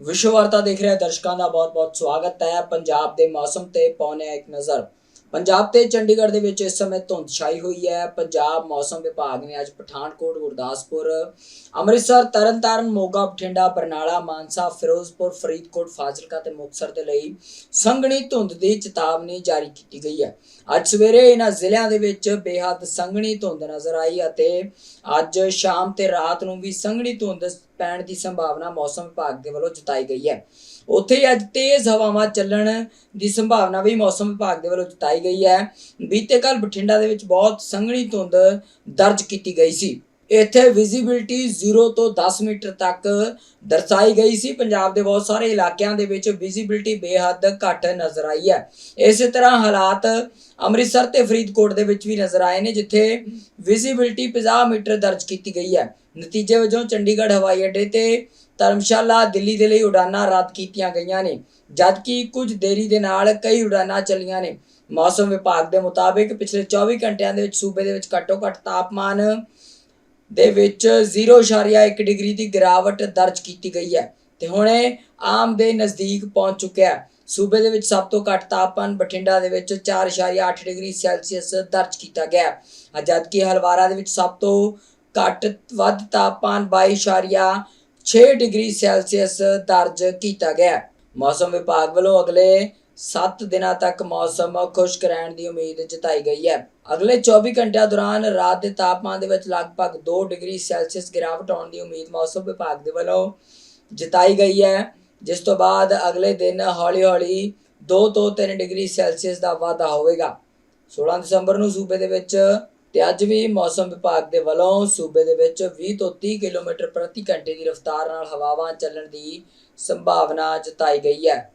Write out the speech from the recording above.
ਵਿਸ਼ਵ ਵਾਰਤਾ ਦੇਖ ਰਹੇ ਦਰਸ਼ਕਾਂ ਦਾ ਬਹੁਤ-ਬਹੁਤ ਸਵਾਗਤ ਹੈ। ਪੰਜਾਬ ਦੇ ਮੌਸਮ ਤੇ ਪਾਉਣੇ ਇੱਕ ਨਜ਼ਰ। ਪੰਜਾਬ ਤੇ ਚੰਡੀਗੜ੍ਹ ਦੇ ਵਿੱਚ ਇਸ ਸਮੇਂ ਧੁੰਦ ਛਾਈ ਹੋਈ ਹੈ। ਪੰਜਾਬ ਮੌਸਮ ਵਿਭਾਗ ਨੇ ਅੱਜ ਪਠਾਨਕੋਟ, ਗੁਰਦਾਸਪੁਰ, ਅੰਮ੍ਰਿਤਸਰ, ਤਰਨਤਾਰਨ, ਮੋਗਾ, ਬਠਿੰਡਾ, ਬਰਨਾਲਾ, ਮਾਨਸਾ, ਫਿਰੋਜ਼ਪੁਰ, ਫਰੀਦਕੋਟ, ਫਾਜ਼ਿਲਕਾ ਤੇ ਮੁਕਤਸਰ ਦੇ ਲਈ ਸੰਘਣੀ ਧੁੰਦ ਦੀ ਚੇਤਾਵਨੀ ਜਾਰੀ ਕੀਤੀ ਗਈ ਹੈ। ਅੱਜ ਸਵੇਰੇ ਇਹਨਾਂ ਜ਼ਿਲ੍ਹਿਆਂ ਦੇ ਵਿੱਚ ਬੇਹੱਦ ਸੰਘਣੀ ਧੁੰਦ ਨਜ਼ਰ ਆਈ ਅਤੇ ਅੱਜ ਸ਼ਾਮ ਤੇ ਰਾਤ ਨੂੰ ਵੀ ਸੰਘਣੀ ਧੁੰਦ ਪੈਣ ਦੀ ਸੰਭਾਵਨਾ ਮੌਸਮ ਵਿਭਾਗ ਦੇ ਵੱਲੋਂ ਜਤਾਈ ਗਈ ਹੈ। ਉੱਥੇ ਹੀ ਅੱਜ ਤੇਜ਼ ਹਵਾਵਾਂ ਚੱਲਣ ਦੀ ਸੰਭਾਵਨਾ ਵੀ ਮੌਸਮ ਵਿਭਾਗ ਦੇ ਵੱਲੋਂ ਜਤਾਈ ਗਈ ਹੈ। ਬੀਤੇ ਕੱਲ ਬਠਿੰਡਾ ਦੇ ਵਿੱਚ ਬਹੁਤ ਸੰਘਣੀ ਧੁੰਦ ਦਰਜ ਕੀਤੀ ਗਈ ਸੀ। ਇੱਥੇ ਵਿਜ਼ਿਬਿਲਟੀ 0 ਤੋਂ 10 ਮੀਟਰ ਤੱਕ ਦਰਸਾਈ ਗਈ ਸੀ। ਪੰਜਾਬ ਦੇ ਬਹੁਤ ਸਾਰੇ ਇਲਾਕਿਆਂ ਦੇ ਵਿੱਚ ਵਿਜ਼ਿਬਿਲਟੀ ਬੇਹੱਦ ਘੱਟ ਨਜ਼ਰ ਆਈ ਹੈ। ਇਸੇ ਤਰ੍ਹਾਂ ਹਾਲਾਤ ਅੰਮ੍ਰਿਤਸਰ ਤੇ ਫਰੀਦਕੋਟ ਦੇ ਵਿੱਚ ਵੀ ਨਜ਼ਰ ਆਏ ਨੇ, ਜਿੱਥੇ ਵਿਜ਼ਿਬਿਲਟੀ 50 ਮੀਟਰ ਦਰਜ ਕੀਤੀ ਗਈ ਹੈ। ਨਤੀਜੇ ਵਜੋਂ ਚੰਡੀਗੜ੍ਹ ਹਵਾਈ ਅੱਡੇ ਤੇ ਧਰਮਸ਼ਾਲਾ ਦਿੱਲੀ ਦੇ ਲਈ ਉਡਾਨਾਂ ਰੱਦ ਕੀਤੀਆਂ ਗਈਆਂ ਨੇ, ਜਦਕਿ ਕੁਝ ਦੇਰੀ ਦੇ ਨਾਲ ਕਈ ਉਡਾਨਾਂ ਚੱਲੀਆਂ ਨੇ। ਮੌਸਮ ਵਿਭਾਗ ਦੇ ਮੁਤਾਬਿਕ ਪਿਛਲੇ 24 ਘੰਟਿਆਂ ਦੇ ਵਿੱਚ ਸੂਬੇ ਦੇ ਵਿੱਚ ਘੱਟੋ ਘੱਟ ਤਾਪਮਾਨ ਦੇ ਵਿੱਚ 0.1 ਡਿਗਰੀ ਦੀ ਗਿਰਾਵਟ ਦਰਜ ਕੀਤੀ ਗਈ ਹੈ। ਤੇ ਹੁਣ ਇਹ ਆਮ ਦੇ ਨਜ਼ਦੀਕ ਪਹੁੰਚ ਚੁੱਕਿਆ ਹੈ। ਸੂਬੇ ਦੇ ਵਿੱਚ ਸਭ ਤੋਂ ਘੱਟ ਤਾਪਮਾਨ ਬਠਿੰਡਾ ਦੇ ਵਿੱਚ 4.8 ਡਿਗਰੀ ਸੈਲਸੀਅਸ ਦਰਜ ਕੀਤਾ ਗਿਆ ਜਦਕਿ ਹਲਵਾਰਾ ਦੇ ਵਿੱਚ ਸਭ ਤੋਂ ਘੱਟ ਵੱਧ ਤਾਪਮਾਨ 22.6 ਡਿਗਰੀ ਸੈਲਸੀਅਸ ਦਰਜ ਕੀਤਾ ਗਿਆ ਮੌਸਮ ਵਿਭਾਗ ਵੱਲੋਂ ਅਗਲੇ 7 ਦਿਨਾਂ ਤੱਕ ਮੌਸਮ ਖੁਸ਼ਕ ਰਹਿਣ ਦੀ ਉਮੀਦ ਜਤਾਈ ਗਈ ਹੈ। ਅਗਲੇ 24 ਘੰਟਿਆਂ ਦੌਰਾਨ ਰਾਤ ਦੇ ਤਾਪਮਾਨ ਦੇ ਵਿੱਚ ਲਗਭਗ 2 ਡਿਗਰੀ ਸੈਲਸੀਅਸ ਗਿਰਾਵਟ ਆਉਣ ਦੀ ਉਮੀਦ ਮੌਸਮ ਵਿਭਾਗ ਦੇ ਵੱਲੋਂ ਜਤਾਈ ਗਈ ਹੈ, ਜਿਸ ਤੋਂ ਬਾਅਦ ਅਗਲੇ ਦਿਨ ਹੌਲੀ-ਹੌਲੀ 2 ਤੋਂ 3 ਡਿਗਰੀ ਸੈਲਸੀਅਸ ਦਾ ਵਾਧਾ ਹੋਵੇਗਾ। 16 ਦਸੰਬਰ ਨੂੰ ਸੂਬੇ ਦੇ ਵਿੱਚ ਤੇ ਅੱਜ ਵੀ ਮੌਸਮ ਵਿਭਾਗ ਦੇ ਵੱਲੋਂ ਸੂਬੇ ਦੇ ਵਿੱਚ 20 ਤੋਂ 30 ਕਿਲੋਮੀਟਰ ਪ੍ਰਤੀ ਘੰਟੇ ਦੀ ਰਫ਼ਤਾਰ ਨਾਲ ਹਵਾਵਾਂ ਚੱਲਣ ਦੀ ਸੰਭਾਵਨਾ ਜਤਾਈ ਗਈ ਹੈ।